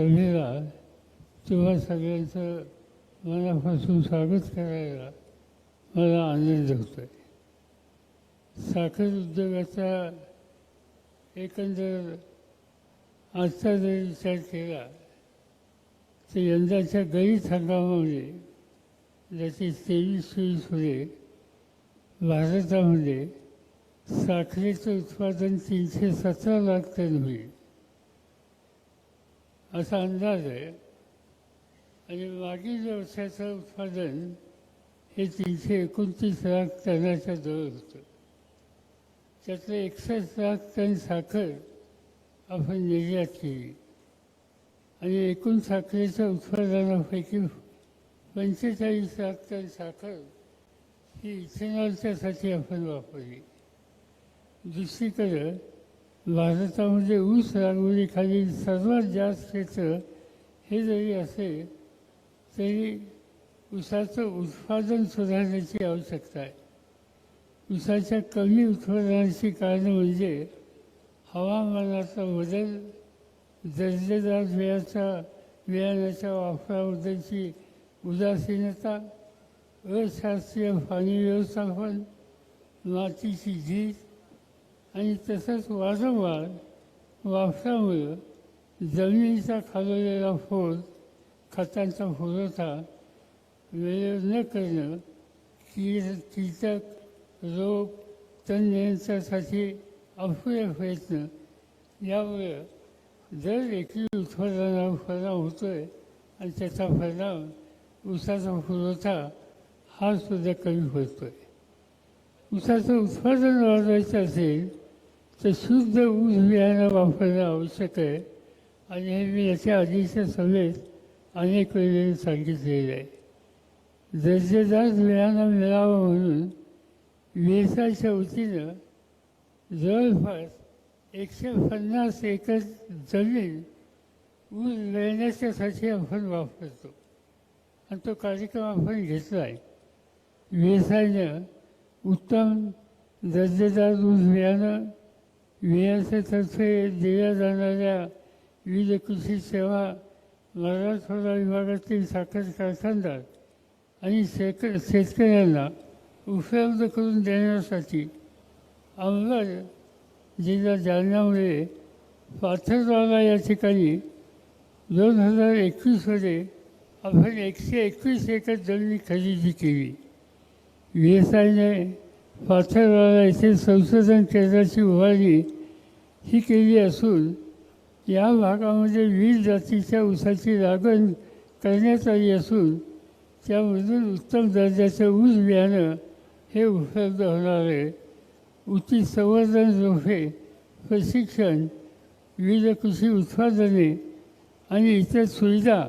सभेला तेव्हा सगळ्यांचं मनापासून स्वागत करायला मला आनंद होतो आहे साखर उद्योगाचा एकंदर आजचा जर विचार केला तर यंदाच्या गरीब हंगामामध्ये ज्याची तेवीस चोवीस होते भारतामध्ये साखरेचं उत्पादन तीनशे सतरा लाख टन होईल. असा अंदाज आहे. आणि मागील वर्षाचं उत्पादन हे तीनशे एकोणतीस लाख टनाच्या जवळ होतं. त्यातलं एकसष्ट लाख टन साखर आपण निर्यात केली. आणि एकूण साखरेच्या उत्पादनापैकी पंचेचाळीस लाख टन साखर ही इथेनॉलच्यासाठी आपण वापरली. दुसरीकडं भारतामध्ये ऊस लागवडीखाली सर्वात जास्त क्षेत्र हे जरी असेल तरी ऊसाचं उत्पादन सुधारण्याची आवश्यकता आहे. ऊसाच्या कमी उत्पादनाची कारणं म्हणजे हवामानाचा बदल दर्जेदार वेळाचा बियाण्याच्या वापराबद्दलची उदासीनता अशास्त्रीय पाणी व्यवस्थापन मातीची झीज आणि तसंच वारंवार वापरामुळं जमिनीचा खालवलेला फोड खतांचा पुरवठा वेळेवर न करणं कीड कीटक रोग तण नियंत्रणासाठी अपुरे प्रयत्न यामुळं दर एकरी उत्पादनावर परिणाम होतो आहे आणि त्याचा परिणाम ऊसाचा पुरवठा हा सुद्धा कमी होतो आहे ऊसाचं उत्पादन वाढवायचं असेल तर शुद्ध ऊस बियाणं वापरणं आवश्यक आहे. आणि हे मी याच्या आधीच्या सभेत अनेक वेळेने सांगितलेलं आहे. दर्जेदार बियाणं मिळावं म्हणून वेसाच्या वतीनं जवळपास एकशे पन्नास एकर जमीन ऊस मिळण्याच्यासाठी आपण वापरतो. आणि तो कार्यक्रम आपण घेतला आहे. व्यवसायानं उत्तम दर्जेदार ऊस बियाणं वियासातर्फे दिल्या जाणाऱ्या विविध कृषी सेवा मराठवाडा विभागातील साखर कारखानदार आणि शेक शेतकऱ्यांना उपलब्ध करून देण्यासाठी अंबर जिल्हा जालन्यामुळे पाथरवाडा या ठिकाणी दोन हजार एकवीसमध्ये आपण एकशे एकवीस एकर जमीन खरेदी केली. व्ही एस आयने पाथरवाला येथे संशोधन केंद्राची उभारणी ही केली असून या भागामध्ये विविध जातीच्या ऊसाची लागण करण्यात आली असून त्यामधून उत्तम दर्जाचं ऊस बियाणं हे उपलब्ध होणार आहे. उचित संवर्धन रोखे प्रशिक्षण विविध कृषी उत्पादने आणि इतर सुविधा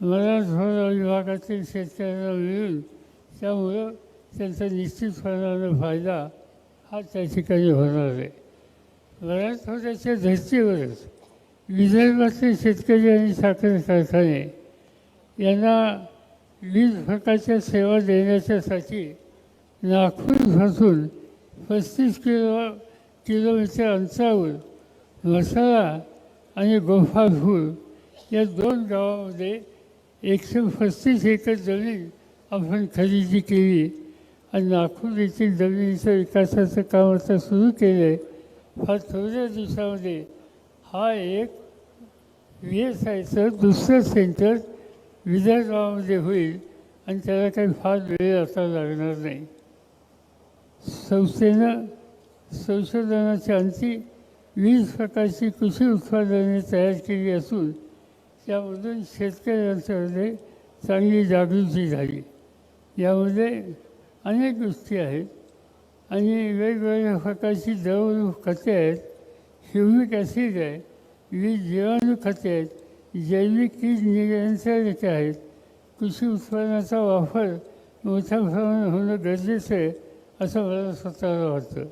मराठवाडा विभागातील शेतकऱ्यांना मिळून त्यामुळं त्यांचा निश्चितपणानं फायदा हा त्या ठिकाणी होणार आहे. मराठवाड्याच्या धर्तीवरच विदर्भातील शेतकरी आणि साखर कारखाने यांना वीज प्रकारच्या सेवा देण्याच्यासाठी नागपूरपासून पस्तीस किलो किलोमीटर अंतरावर मसाला आणि गोफाफूर या दोन गावामध्ये एकशे पस्तीस एकर जमीन आपण खरेदी केली. आणि नागपूर येथील जमिनीच्या विकासाचं काम आता सुरू केलं आहे फार थोड्या दिवसामध्ये हा एक व्ही एस आयचं दुसरं सेंटर विदर्भामध्ये होईल आणि त्याला काही फार वेळ आता लागणार नाही. संस्थेनं संशोधनाच्या अंती वीस प्रकारची कृषी उत्पादने तयार केली असून त्यामधून शेतकऱ्यांच्यामध्ये चांगली जागृती झाली. यामध्ये अनेक गोष्टी आहेत. आणि वेगवेगळ्या प्रकारची द्रवरूप खते आहेत. ह्युमिक ॲसिड आहे. विविध जीवाणू खते आहेत. जैविक कीड नियंत्रणाचे आहेत. कृषी उत्पादनाचा वापर मोठ्या प्रमाणात होणं गरजेचं आहे असं मला स्वतःला वाटतं.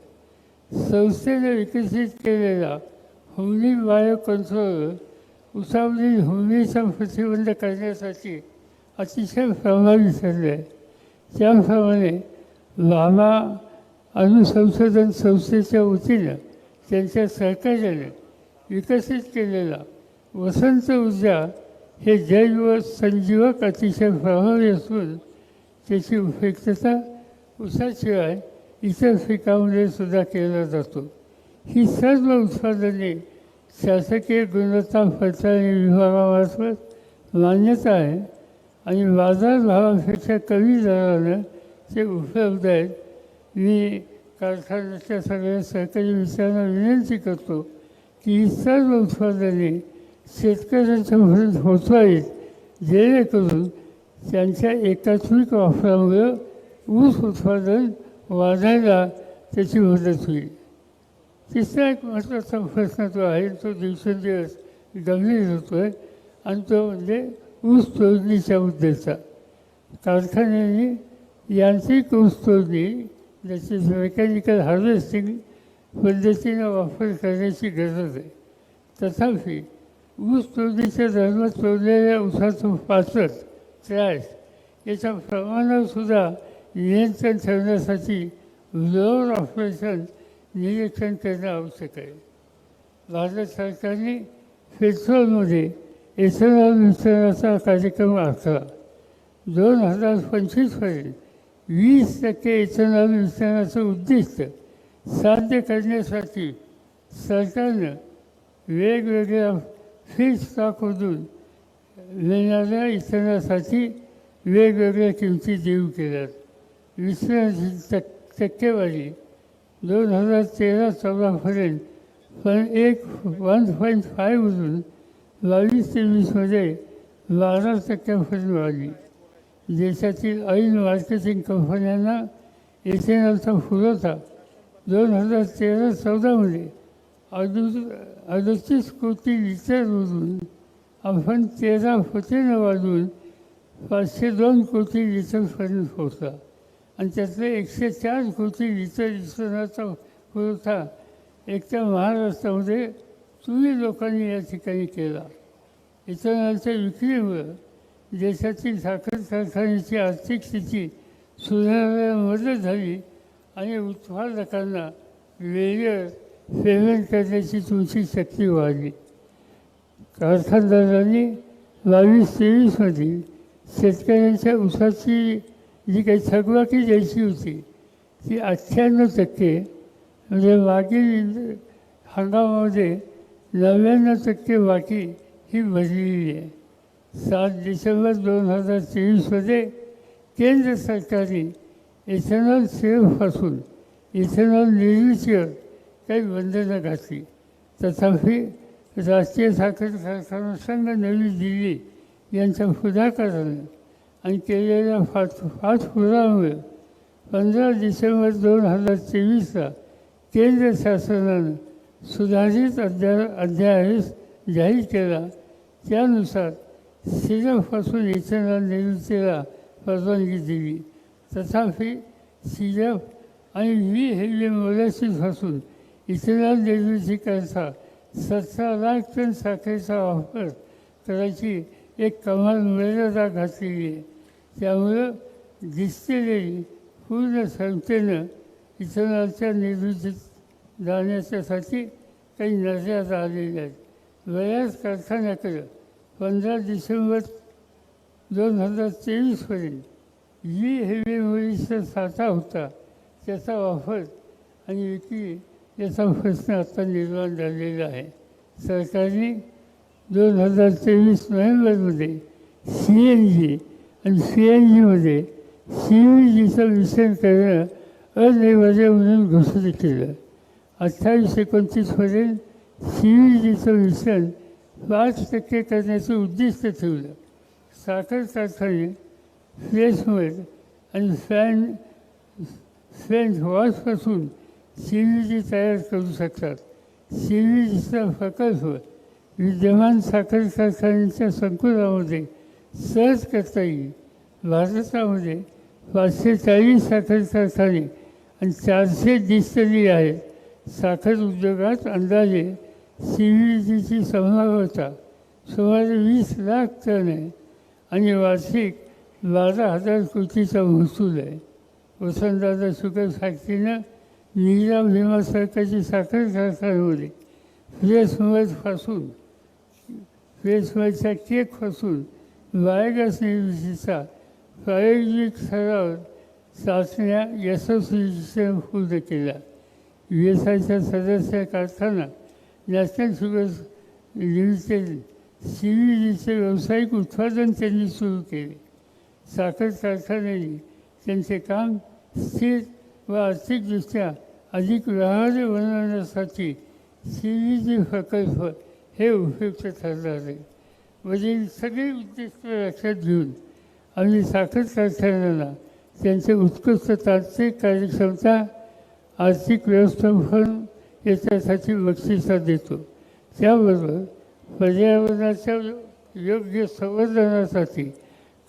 संस्थेने विकसित केलेला हुमणी बायो कंट्रोल उसावरील हुमणीचा प्रतिबंध करण्यासाठी अतिशय प्रभावी ठरले आहे त्याप्रमाणे लामा अणुसंशोधन संस्थेच्या वतीनं त्यांच्या सहकार्याने विकसित केलेला वसंत ऊर्जा हे जैव संजीवक अतिशय प्रभावी असून त्याची उपयुक्तता ऊसाशिवाय इतर पिकामध्ये सुद्धा केला जातो. ही सर्व उत्पादने शासकीय गुणवत्ता पडताळणी विभागामार्फत मान्यता आहे. आणि बाजारभावापेक्षा कमी दरानं ते उपलब्ध आहेत मी कारखान्याच्या सगळ्या सहकारी मित्रांना विनंती करतो की ही सर्व उत्पादने शेतकऱ्यांच्यापर्यंत पोचवावीत जेणेकरून त्यांच्या एकात्मिक वापरामुळं ऊस उत्पादन वाढायला त्याची मदत होईल तिसरा एक महत्त्वाचा प्रश्न तो आहे तो दिवसेंदिवस गंभीर होतो आहे आणि तो म्हणजे ऊस तोडणीच्या मुद्द्याचा कारखान्याने यांत्रिक ऊस तोडणी ज्याची मेकॅनिकल हार्वेस्टिंग पद्धतीनं वापर करण्याची गरज आहे. तथापि ऊस तोडणीच्या दरम्यान तोडलेल्या ऊसाचं पाचट त्रास याच्या प्रमाणावरसुद्धा नियंत्रण ठेवण्यासाठी लोअर ऑपरेशन निरीक्षण करणं आवश्यक आहे. भारत सरकारने पेट्रोलमध्ये एथेनॉल मिश्रणाचा कार्यक्रम आखला दोन हजार पंचवीसपर्यंत वीस टक्के इथेनॉल मिश्रणाचं उद्दिष्ट साध्य करण्यासाठी सरकारनं वेगवेगळ्या फीड स्टॉकमधून मिळणाऱ्या इथेनॉलसाठी वेगवेगळ्या किमती देऊ केल्यात विसरणाची टक टक्केवारी दोन हजार तेरा चौदापर्यंत पण एक वन पॉईंट फायवरून बावीस ते वीसमध्ये बारा टक्क्यांपर्यंत वाढली देशातील ऑइल मार्केटिंग कंपन्यांना इथेनॉलचा पुरवठा दोन हजार तेरा चौदामध्ये अडु अडतीस कोटी लिटरवरून आपण तेरा पटीनं वाजून पाचशे दोन कोटी लिटरपर्यंत पोहोचला. आणि त्यातले एकशे चार कोटी लिटर इथेनॉलचा पुरवठा एकट्या महाराष्ट्रामध्ये तुम्ही लोकांनी या ठिकाणी केला. इथेनॉलच्या विक्रीमुळं देशातील साखर कारखान्याची आर्थिक स्थिती सुधारायला मदत झाली आणि उत्पादकांना वेळेवर पेमेंट करण्याची तुमची शक्ती वाढली. कारखानदारांनी बावीस तेवीसमध्ये शेतकऱ्यांच्या ऊसाची जी काही थकबाकी द्यायची होती ती अठ्ठ्याण्णव टक्के म्हणजे मागील हंगामामध्ये नव्याण्णव टक्के बाकी ही भरलेली आहे. सात डिसेंबर दोन हजार तेवीसमध्ये केंद्र सरकारने इथेनॉल सेफपासून इथेनॉल निर्मितीवर काही बंधनं घातली. तथापि राष्ट्रीय साखर कारखाना संघ नवी दिल्ली यांच्या पुढाकारानं आणि केलेल्या पाठ पाठपुराव्यामुळे पंधरा डिसेंबर दोन हजार तेवीसला केंद्र शासनानं सुधारित अध्याय अध्यायस जाहीर केला. त्यानुसार सिरपपासून इथेनॉल निर्मितीला परवानगी दिली. तथापि सिरप आणि वी हेल्ली मोलॅसिसपासून इथेनॉल निर्मितीकरता सतरा लाख टन साखरेचा वापर करायची एक कमाल मर्यादा घातलेली आहे. त्यामुळं डिस्टिलरी पूर्ण क्षमतेनं इथेनॉलच्या निर्मितीत जाण्याच्यासाठी काही मर्यादा आलेल्या आहेत. बऱ्याच कारखान्याकडं पंधरा डिसेंबर दोन हजार तेवीसपर्यंत जी हेवी मुलीचा साठा होता त्याचा वापर आणि विक्री याचा प्रश्न आता निर्माण झालेला आहे. सरकारने दोन हजार तेवीस नोव्हेंबरमध्ये सी एन जी आणि सी एन जीमध्ये सी एन जीचं मिशन करणं अनिवार्य म्हणून घोषित केलं. अठ्ठावीस एकोणतीसपर्यंत सी ई जीचं मिश्रण पाच टक्के करण्याचं उद्दिष्ट ठेवलं. साखर कारखाने फ्लेशमध आणि फॅन फॅन वॉशपासून सी व्ही जी तयार करू शकतात. सी व्ही जीचा प्रकल्प विद्यमान साखर कारखान्यांच्या संकुलामध्ये सहज करता येईल. भारतामध्ये पाचशे चाळीस साखर कारखाने आणि चारशे डिस्टरी आहेत. साखर उद्योगात अंदाजे सी व्ही जीची संभाव्यता सुमारे वीस लाख टन आहे आणि वार्षिक बारा हजार कोटीचा महसूल आहे. वसंतदादा शुगर फॅक्टरीनं नीरा भीमा सरकारची साखर कारखान्यामध्ये फ्रेश मधपासून वेसवायचा केक फसून बायोगॅस निर्मितीचा प्रायोगिक स्तरावर चाचण्या यशस्वी पूर्ण केल्या यू एस आयच्या सदस्य कारखाना national sugars limited C V डीचे व्यावसायिक उत्पादन त्यांनी सुरू केले. साखर कारखान्याने त्यांचे काम स्थिर व आर्थिकदृष्ट्या अधिक व्यवहार्य बनवण्यासाठी सी व्ही जी प्रकल्प हे उपयुक्त ठरणार आहे वरील सगळे उद्दिष्ट लक्षात घेऊन आम्ही साखर कारखान्यांना त्यांचे उत्कृष्ट तांत्रिक कार्यक्षमता आर्थिक व्यवस्थापन याच्यासाठी बक्षिसा देतो. त्याबरोबर पर्यावरणाच्या योग्य संवर्धनासाठी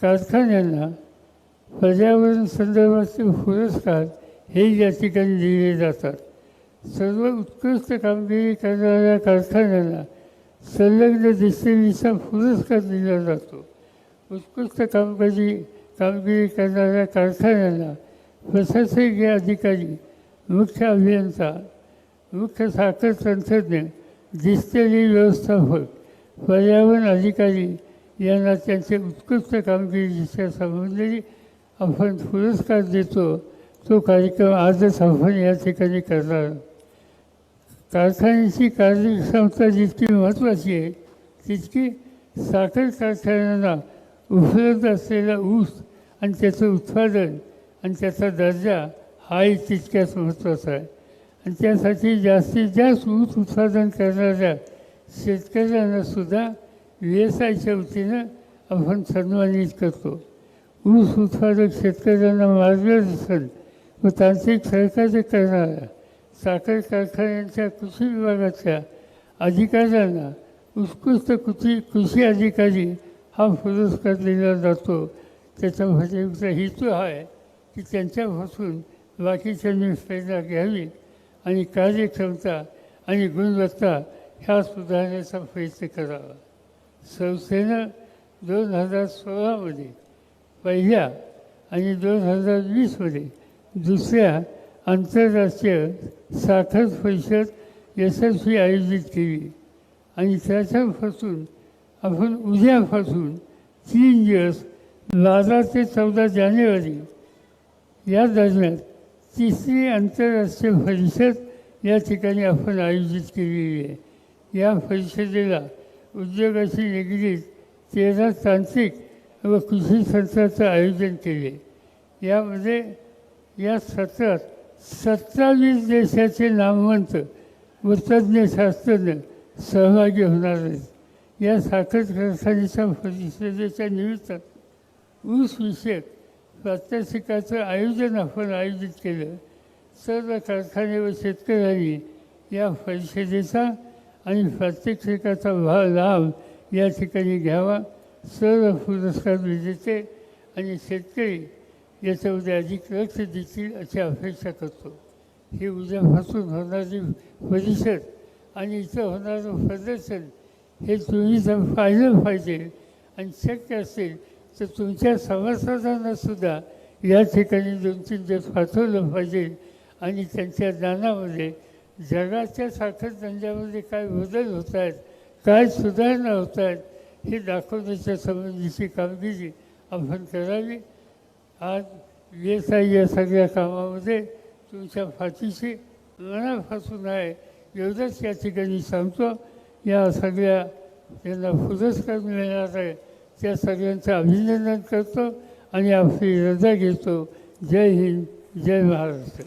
कारखान्यांना पर्यावरण संदर्भाचे पुरस्कार हे या ठिकाणी दिले जातात. सर्व उत्कृष्ट कामगिरी करणाऱ्या कारखान्यांना संलग्न दिशेचा पुरस्कार दिला जातो. उत्कृष्ट कामगिरी कामगिरी करणाऱ्या कारखान्यांना प्रशासकीय अधिकारी मुख्य अभियंता मुख्य साखर तंत्रज्ञ दिसतेली व्यवस्थापक पर्यावरण अधिकारी यांना त्यांचे उत्कृष्ट कामगिरीच्या संबंधी आपण पुरस्कार देतो. तो कार्यक्रम आजच आपण या ठिकाणी करणार कारखान्याची कार्यक्षमता जितकी महत्त्वाची आहे तितकी साखर कारखान्यांना उपलब्ध असलेला ऊस आणि त्याचं उत्पादन आणि त्याचा दर्जा हाही तितक्याच महत्त्वाचा आहे. आणि त्यासाठी जास्तीत जास्त ऊस उत्पादन करणाऱ्या शेतकऱ्यांनासुद्धा व्ही एस आयच्या वतीनं आपण सन्मानित करतो. ऊस उत्पादक शेतकऱ्यांना मार्गदर्शन व तांत्रिक सहकार्य करणाऱ्या साखर कारखान्यांच्या कृषी विभागाच्या अधिकाऱ्यांना उत्कृष्ट कृषी कृषी अधिकारी हा पुरस्कार दिला जातो. त्याचा भाजपचा हेतू हा आहे की त्यांच्यापासून बाकीच्यांनी प्रेरणा घ्यावी आणि कार्यक्षमता आणि गुणवत्ता ह्या सुधारण्याचा प्रयत्न करावा. संस्थेनं दोन हजार सोळामध्ये पहिल्या आणि दोन हजार वीसमध्ये दुसऱ्या आंतरराष्ट्रीय साखर परिषद यशस्वी आयोजित केली आणि त्याच्यापासून आपण उद्यापासून तीन दिवस बारा ते चौदा जानेवारी या दरम्यान तिसरी आंतरराष्ट्रीय परिषद या ठिकाणी आपण आयोजित केलेली आहे. या परिषदेला उद्योगाशी निगडीत तेरा तांत्रिक व कृषी सत्राचं आयोजन केले. यामध्ये या सत्रात सत्तावीस देशाचे नामवंत व तज्ज्ञ शास्त्रज्ञ सहभागी होणार आहेत. या साखर कारखान्याच्या परिषदेच्या निमित्तात ऊस विषयक प्रात्यक्षिकाचं आयोजन आपण आयोजित केलं. सर्व कारखाने व शेतकऱ्यांनी या परिषदेचा आणि प्रात्यक्षिकाचा भा लाभ या ठिकाणी घ्यावा. सर्व पुरस्कार विजेते आणि शेतकरी याच्यामध्ये अधिक लक्ष देतील अशी अपेक्षा करतो. ही उद्यापासून होणारी परिषद आणि इथं होणारं प्रदर्शन हे तुम्ही जर पाहिलं पाहिजे आणि शक्य असेल तर तुमच्या सभासदांना सुद्धा या ठिकाणी दोन तीन दिवस पाठवलं पाहिजे आणि त्यांच्या ज्ञानामध्ये जगाच्या साखर त्यांच्यामध्ये काय बदल होत आहेत काय सुधारणा होत आहेत हे दाखवण्याच्या संबंधीची कामगिरी आपण करावी. आज व्ही आय या सगळ्या कामामध्ये तुमच्या फाशीशी मनापासून आहे. एवढंच या ठिकाणी सांगतो. या सगळ्या त्यांना पुरस्कार मिळणार आहे. त्या सगळ्यांचं अभिनंदन करतो आणि आपली रजा घेतो. जय हिंद जय महाराष्ट्र.